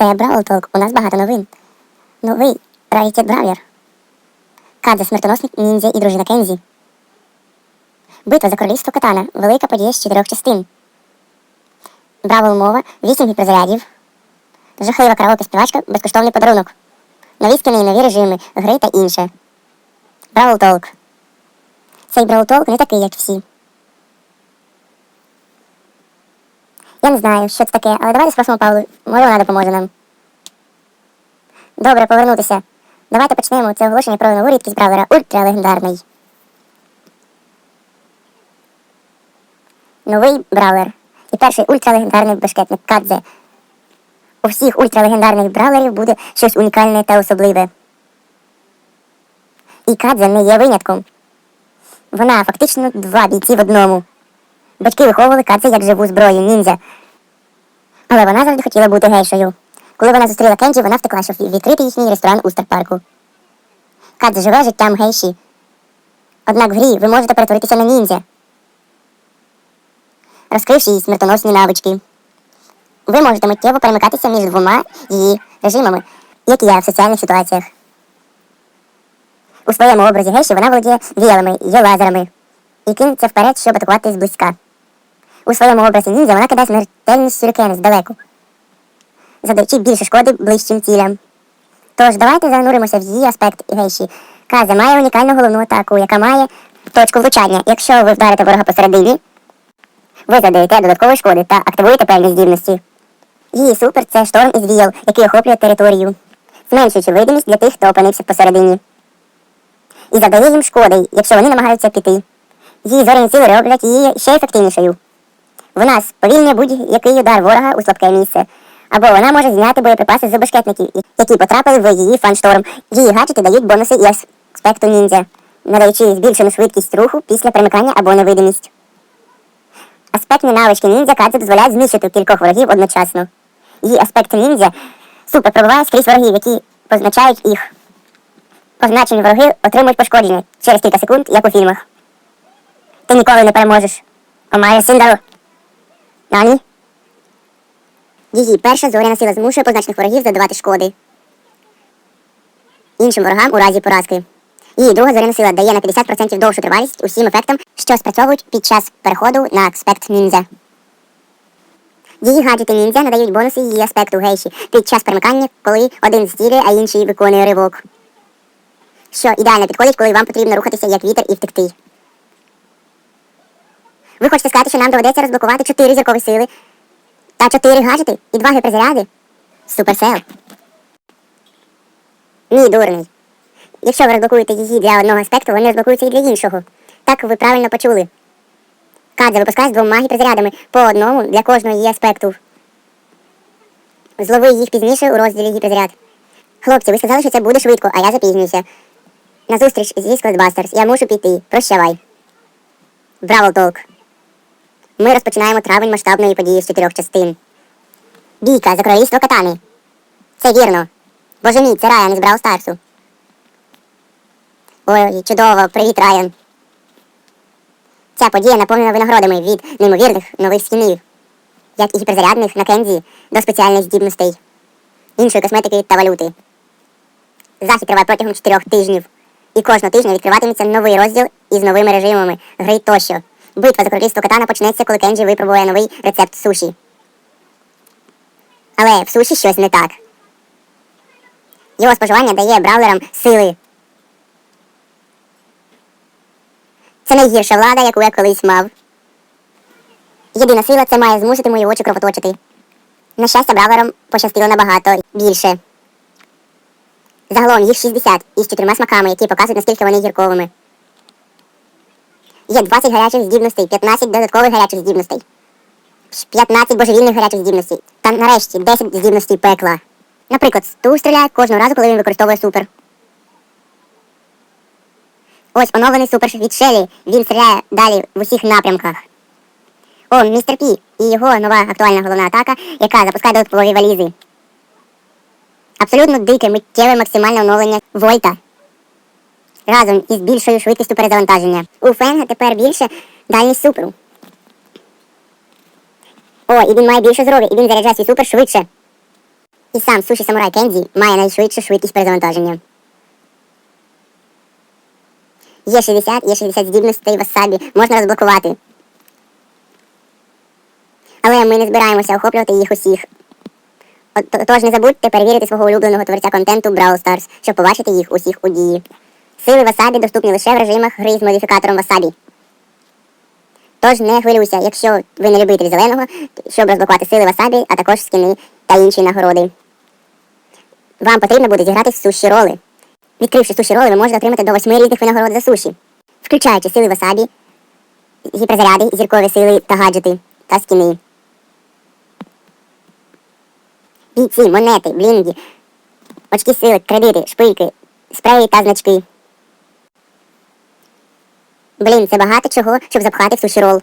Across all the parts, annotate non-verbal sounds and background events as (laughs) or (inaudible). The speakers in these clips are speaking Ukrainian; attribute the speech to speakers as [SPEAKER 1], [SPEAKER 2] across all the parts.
[SPEAKER 1] Це Бравл Толк. У нас багато новин. Новий Раритет Бравлер. Кадзе смертоносник ніндзя і дружина Кензі. Битва за королівство Катана. Велика подія з чотирьох частин. Бравл мова, вісім гіперзарядів. Жахлива караоке співачка, безкоштовний подарунок. Нові скини, нові режими, гри та інше. Бравл Толк. Цей Бравл Толк не такий, як всі. Я не знаю, що це таке, але давайте спросимо Павлу. Може вона допоможе нам. Добре, повернутися. Давайте почнемо це оголошення про нову рідкість бравлера ультралегендарний. Новий бравлер. І перший ультралегендарний бешкетник Кадзе. У всіх ультралегендарних бравлерів буде щось унікальне та особливе. І Кадзе не є винятком. Вона фактично два бійці в одному. Батьки виховували Кадзе як живу зброю ніндзя. Але вона завжди хотіла бути гейшою. Коли вона зустріла Кенджі, вона втекла, щоб відкрити їхній ресторан у Старпарку. Кадзе живе життям гейші. Однак в грі ви можете перетворитися на ніндзя, розкривши їй смертоносні навички. Ви можете миттєво перемикатися між двома її режимами, як і в соціальних ситуаціях. У своєму образі гейші вона володіє віялами і лазерами і кинеться вперед, щоб атакувати зблизька. У своєму образі ніндзя вона кидає смертельні сюрикени здалеку, завдаючи більше шкоди ближчим цілям. Тож давайте зануримося в її аспект гейші. Каза має унікальну головну атаку, яка має точку влучання. Якщо ви вдарите ворога посередині, ви задаєте додаткової шкоди та активуєте певні здібності. Її супер це шторм із віял, який охоплює територію, зменшуючи видимість для тих, хто опинився посередині. І завдає їм шкоди, якщо вони намагаються піти. Її зоряні сили роблять її ще ефективнішою. Вона сповільнює будь-який удар ворога у слабке місце. Або вона може зняти боєприпаси з бешкетників, які потрапили в її фаншторм. Її гаджети дають бонуси і аспекту ніндзя, надаючи збільшену швидкість руху після перемикання або невидимість. Аспектні навички ніндзя Кадзе дозволяють знищити кількох ворогів одночасно. Її аспект ніндзя супер пробиває скрізь ворогів, які позначають їх. Позначені вороги отримують пошкодження через кілька секунд, як у фільмах. Ти ніколи не переможеш. Омає Синдару. Нані? Її перша зоряна сила змушує позначених ворогів задавати шкоди. Іншим ворогам у разі поразки. Її друга зоряна сила дає на 50% довшу тривалість усім ефектам, що спрацьовують під час переходу на аспект ніндзя. Її гаджети ніндзя надають бонуси її аспекту гейші під час перемикання, коли один стілює, а інший виконує ривок. Що ідеально підходить, коли вам потрібно рухатися як вітер і втекти. Ви хочете сказати, що нам доведеться розблокувати 4 зіркові сили та 4 гаджети і 2 гіперзаряди? Суперсел. Ні, дурний. Якщо ви розблокуєте її для одного аспекту, вони розблокуються і для іншого. Так ви правильно почули. Кадзе випускає з двома гіперзарядами по одному для кожного її аспекту. Злови їх пізніше у розділі гіперзаряд. Хлопці, ви сказали, що це буде швидко, а я запізнююся. На зустріч зі Складбастерс. Я мушу піти. Прощавай. Браво, Толк. Ми розпочинаємо травень масштабної події з чотирьох частин. Бійка за королівство катани. Це вірно. Боже мій, це Райан із Брау Старсу. Ой, чудово, привіт, Райан. Ця подія наповнена винагородами від неймовірних нових скінів, як і гіперзарядних на Кензі до спеціальних здібностей, іншої косметики та валюти. Захід триває протягом чотирьох тижнів, і кожного тижня відкриватиметься новий розділ із новими режимами, гри тощо. Битва за королівство катана почнеться, коли Кенджі випробує новий рецепт суші. Але в суші щось не так. Його споживання дає бравлерам сили. Це найгірша влада, яку я колись мав. Єдина сила це має змусити мої очі кровоточити. На щастя, бравлерам пощастило набагато більше. Загалом їх 60 із чотирма смаками, які показують, наскільки вони гірковими. Є 20 гарячих здібностей, 15 додаткових гарячих здібностей, 15 божевільних гарячих здібностей. Та нарешті 10 здібностей пекла. Наприклад, стул стріляє кожного разу, коли він використовує супер. Ось оновлений супер від Шелі. Він стріляє далі в усіх напрямках. О, містер Пі і його нова актуальна головна атака, яка запускає додаткові валізи. Абсолютно дике миттєве максимальне оновлення Вольта. Разом із більшою швидкістю перезавантаження. У Фенга тепер більше дальність суперу. О, і він має більше здоров'я, і він заряджає свій супер швидше. І сам суші самурай Кензі має найшвидшу швидкість перезавантаження. Є 60, є 60 здібностей васабі, можна розблокувати. Але ми не збираємося охоплювати їх усіх. Тож не забудьте перевірити свого улюбленого творця контенту Brawl Stars, щоб побачити їх усіх у дії. Сили васабі доступні лише в режимах гри з модифікатором васабі. Тож не хвилюйся, якщо ви не любитель зеленого, щоб розблокувати сили васабі, а також скини та інші нагороди. Вам потрібно буде зіграти в суші роли. Відкривши суші роли, ви можете отримати до восьми різних винагород за суші, включаючи сили васабі, гіперзаряди, зіркові сили та гаджети та скини. Бійці, монети, блінги, очки сили, кредити, шпильки, спреї та значки. Блін, це багато чого, щоб запхати в суші рол.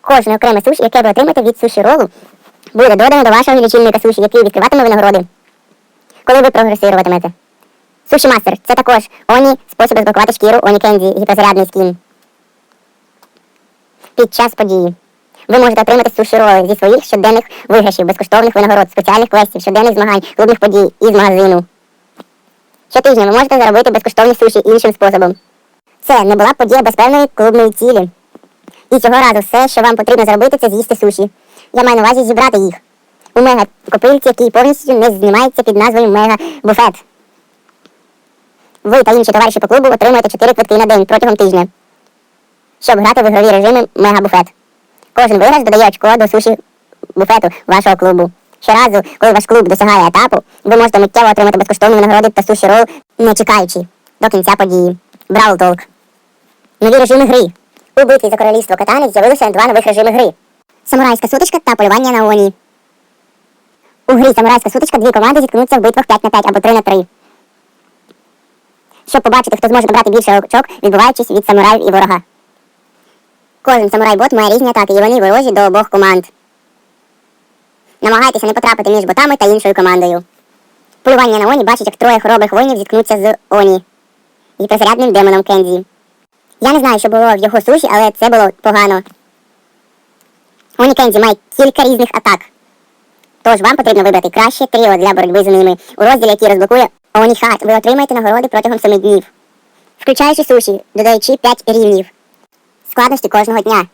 [SPEAKER 1] Кожне окреме суші, яке ви отримаєте від суші ролу, буде додано до вашого лічильника суші, який відкриватиме винагороди. Коли ви прогресируватимете. Суші мастер це також Оні спосіб розблокувати шкіру Оні Кензі, гіперзарядний скін. Під час події. Ви можете отримати суші роли зі своїх щоденних виграшів, безкоштовних винагород, спеціальних квестів, щоденних змагань, клубних подій із магазину. Щотижня ви можете заробити безкоштовні суші іншим способом. Це не була подія без певної клубної цілі. І цього разу все, що вам потрібно зробити, це з'їсти суші. Я маю на увазі зібрати їх. У мега копильці, який повністю не знімається під назвою Мега Буфет. Ви та інші товариші по клубу отримуєте 4 квитки на день протягом тижня, щоб грати в ігрові режими Мега Буфет. Кожен виграш додає очко до суші буфету вашого клубу. Щоразу, коли ваш клуб досягає етапу, ви можете миттєво отримати безкоштовні винагороди та суші рол, не чекаючи до кінця події. Бравл Толк. Нові режими гри. У битві за королівство катани з'явилося два нових режими гри: самурайська сутичка та полювання на Оні. У грі самурайська сутичка дві команди зіткнуться в битвах 5 на 5 або 3 на 3. Щоб побачити, хто зможе набрати більше очок, відбуваючись від самураїв і ворога. Кожен самурай-бот має різні атаки, і вони ворожі до обох команд. Намагайтеся не потрапити між ботами та іншою командою. Полювання на Оні бачить, як троє хоробрих воїнів зіткнуться з Оні гіперзарядним демоном Кензі. Я не знаю, що було в його суші, але це було погано. Оні Кензі має кілька різних атак. Тож вам потрібно вибрати краще тріо для боротьби з ними. У розділі, який розблокує Оні Хат, ви отримаєте нагороди протягом 7 днів, включаючи суші, додаючи 5 рівнів складності кожного дня.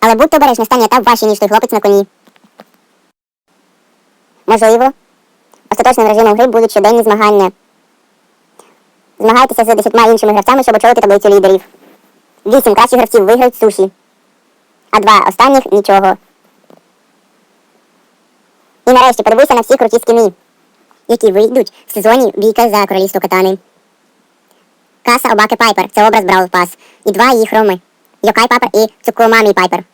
[SPEAKER 1] Але будьте обережні, останній етап вашій ніж той хлопець на коні. Можливо, остаточним режимом гри будуть щоденні змагання. Змагайтеся з десятьма іншими гравцями, щоб очолити таблицю лідерів. Вісім кращих гравців виграють суші, а два останніх нічого. І нарешті подивися на всі круті скіни, які вийдуть в сезоні бійка за королівство катани. Каса Обаки Пайпер це образ Бравл Пас. І два її хроми. Йокай Пайпер і Цукумамі Пайпер.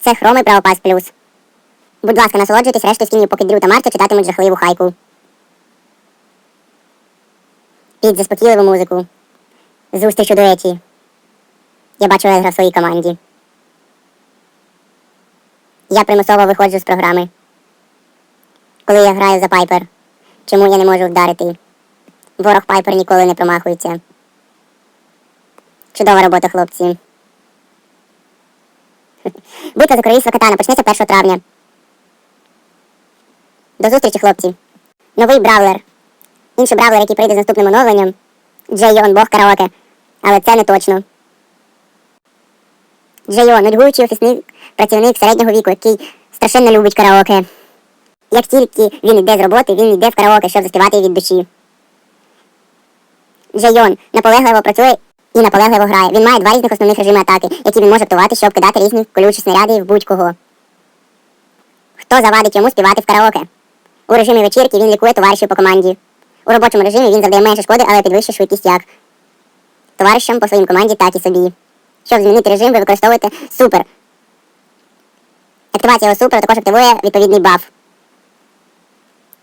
[SPEAKER 1] Це хроми Бравл Пас плюс. Будь ласка, насолоджуйтесь рештою скінів, поки Дрю та Марта читатимуть жахливу хайку. Під заспокійливу музику. Зустріч у дуеті. Я бачу Езра в своїй команді. Я примусово виходжу з програми. Коли я граю за Пайпер, чому я не можу вдарити? Ворог Пайпер ніколи не промахується. Чудова робота, хлопці. (laughs) Битва за королівство катана почнеться 1 травня. До зустрічі, хлопці. Новий бравлер. Інший бравлер, який прийде з наступним оновленням. Джейон, бог караоке. Але це не точно. Джейон, нудьгуючий офісний працівник середнього віку, який страшенно любить караоке. Як тільки він йде з роботи, він йде в караоке, щоб заспівати від душі. Джейон наполегливо працює і наполегливо грає. Він має два різних основних режими атаки, які він може актувати, щоб кидати різні колючі снаряди в будь-кого. Хто завадить йому співати в караоке? У режимі вечірки він лікує товаришів по команді. У робочому режимі він завдає менше шкоди, але підвищує швидкість як товаришам по своїм команді, так і собі. Щоб змінити режим, ви використовуєте супер. Активація його супер також активує відповідний баф.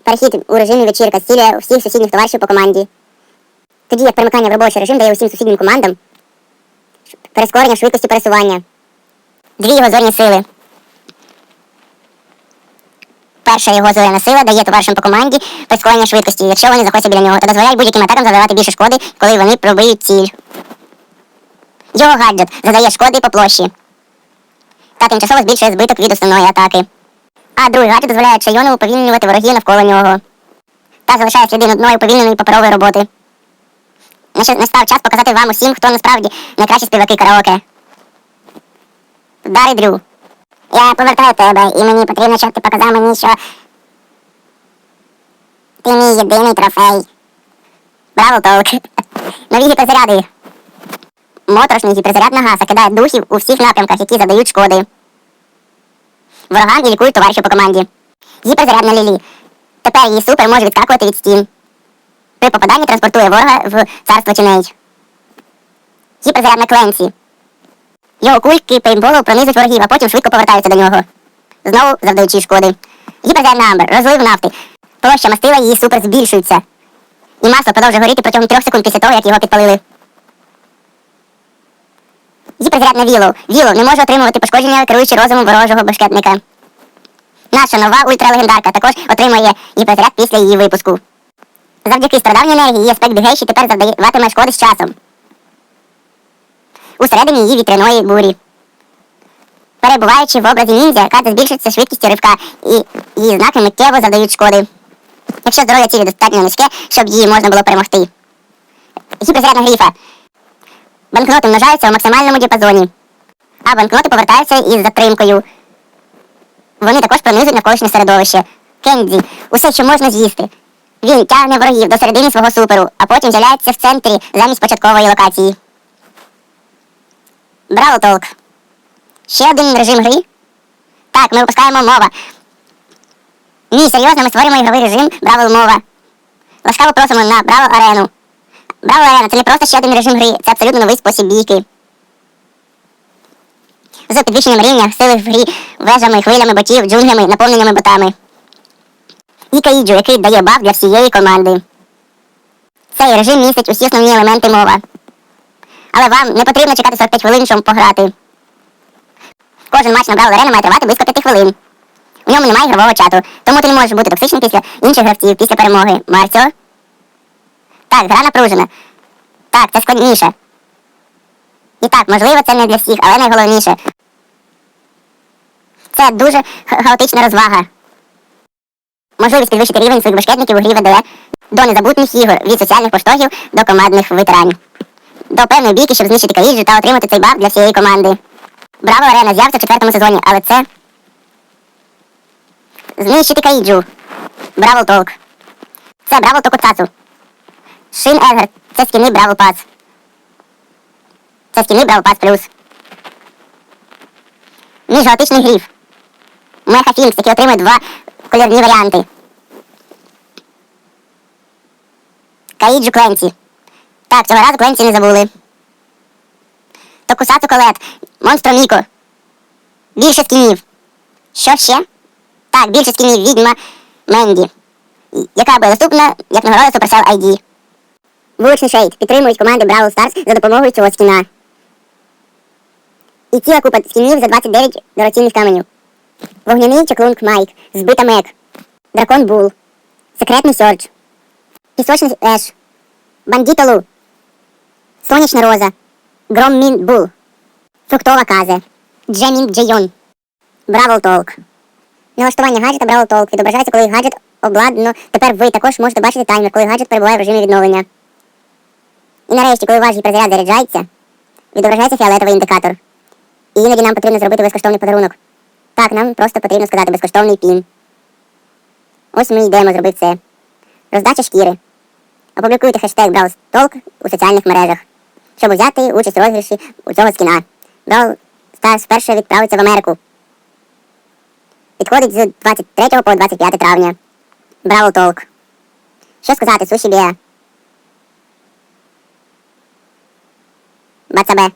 [SPEAKER 1] Перехід у режимі вечірка зцілює всіх сусідніх товаришів по команді. Тоді як перемикання в робочий режим дає усім сусіднім командам перескорення швидкості пересування. Дві його зорні сили. Перша його зоряна сила дає товаришам по команді прискорення швидкості, якщо вони знаходяться біля нього, та дозволяє будь-яким атакам завдавати більше шкоди, коли вони пробиють ціль. Його гаджет задає шкоди по площі та тимчасово збільшує збиток від основної атаки. А другий гаджет дозволяє Чайону уповільнювати ворогів навколо нього. Та залишає сліди нудної уповільненої паперової роботи. Настав час показати вам усім, хто насправді найкращі співаки караоке. Дарий Дрю. Я повертаю тебе, і мені потрібно, щоб ти показав мені, що ти мій єдиний трофей. Браво, толк. (laughs) Нові гіперзаряди. Моторошний гіперзаряд на гаса кидає духів у всіх напрямках, які задають шкоди. Ворогам і лікують товаришів по команді. Гіперзаряд на лілі. Тепер її супер може відскакувати від стін. При попаданні транспортує ворога в царство тіней. Гіперзаряд на Кленсі. Його кульки пейнтболу пронизують ворогів, а потім швидко повертаються до нього. Знову завдаючи шкоди. Гіперзаряд на Амбер. Розлив нафти. Площа мастила її супер збільшується. І масло продовжує горіти протягом трьох секунд після того, як його підпалили. Гіперзаряд на Вілоу. Вілоу не може отримувати пошкодження, керуючи розумом ворожого башкетника. Наша нова ультралегендарка також отримує гіперзаряд після її випуску. Завдяки стародавній енергії її аспект гейші тепер завдаватиме шкоди з часом. Усередині її вітряної бурі. Перебуваючи в образі ніндзя, карта збільшується швидкістю ривка, і її знаки миттєво завдають шкоди. Якщо здоров'я цілі достатньо низьке, щоб її можна було перемогти. Гіперзарядна гріфа. Банкноти множаються у максимальному діапазоні, а банкноти повертаються із затримкою. Вони також пронизують навколишнє середовище. Кенді усе, що можна з'їсти. Він тягне ворогів до середини свого суперу, а потім з'являється в центрі замість початкової локації. Браво толк. Ще один режим гри. Так, ми випускаємо мова. Ні, серйозно, ми створюємо ігровий режим Браво мова. Ласкаво просимо на Браво Арену. Браво це не просто ще один режим гри, це абсолютно новий спосіб бійки. З підвищенням рівня, сили в грі, вежами, хвилями ботів, джунглями, наповненнями ботами. І Каїджу, який дає баф для всієї команди. Цей режим містить усі основні елементи мова. Але вам не потрібно чекати 45 хвилин, щоб пограти. Кожен матч на Браво Арена має тривати близько 5 хвилин. У ньому немає ігрового чату, тому ти не можеш бути токсичним після інших гравців після перемоги. Марцьо? Так, гра напружена. Так, це складніше. І так, можливо, це не для всіх, але найголовніше. Це дуже хаотична розвага. Можливість підвищити рівень своїх башкетників у грі веде до незабутніх ігор від соціальних поштогів до командних ветеранів. До певної бійки, щоб знищити каліджу та отримати цей баф для всієї команди. Браво Арена з'явиться в четвертому сезоні, але це. Знищити Каїджу. Браво Толк. Це Браво Токоцацу. Шин Едгар. Це скіни Браво Пас. Це скіни Браво Пас плюс. Між гаотичний гріф. Меха Фінкс, який отримує два кольорні варіанти. Каїджу Кленсі. Так, цього разу Кленсі не забули. Токусацу Колет. Монстро Міко. Більше скінів. Що ще? Так, більше скінів відьма Менді. Яка буде доступна як нагорода Supercell ID. Вуличний шейд. Підтримують команди Бравл Stars за допомогою цього скіна. І ціла купа скінів за 29 дорогоцінних каменів. Вогняний чаклунг Майк. Збита Мек. Дракон Бул. Секретний Сьордж. Пісочний Еш. Бандіто Лу. Сонячна Роза. Гром Мін Бул. Фруктова Казе. Джемін Джейон. Бравл Толк. Налаштування гаджета Бравл Толк відображається, коли гаджет обладнано. Тепер ви також можете бачити таймер, коли гаджет перебуває в режимі відновлення. І нарешті, коли ваш гіперзаряд заряджається, відображається фіолетовий індикатор. І іноді нам потрібно зробити безкоштовний подарунок. Так, нам просто потрібно сказати безкоштовний пін. Ось ми йдемо зробити це. Роздача шкіри. Опублікуйте хештег Brawl Talk у соціальних мережах, щоб взяти участь у розіграші у цього скіна. Brawl Stars вперше відправиться в Америку. Підходить з 23 по 25 травня. Браво Толк. Що сказати, суші またべ。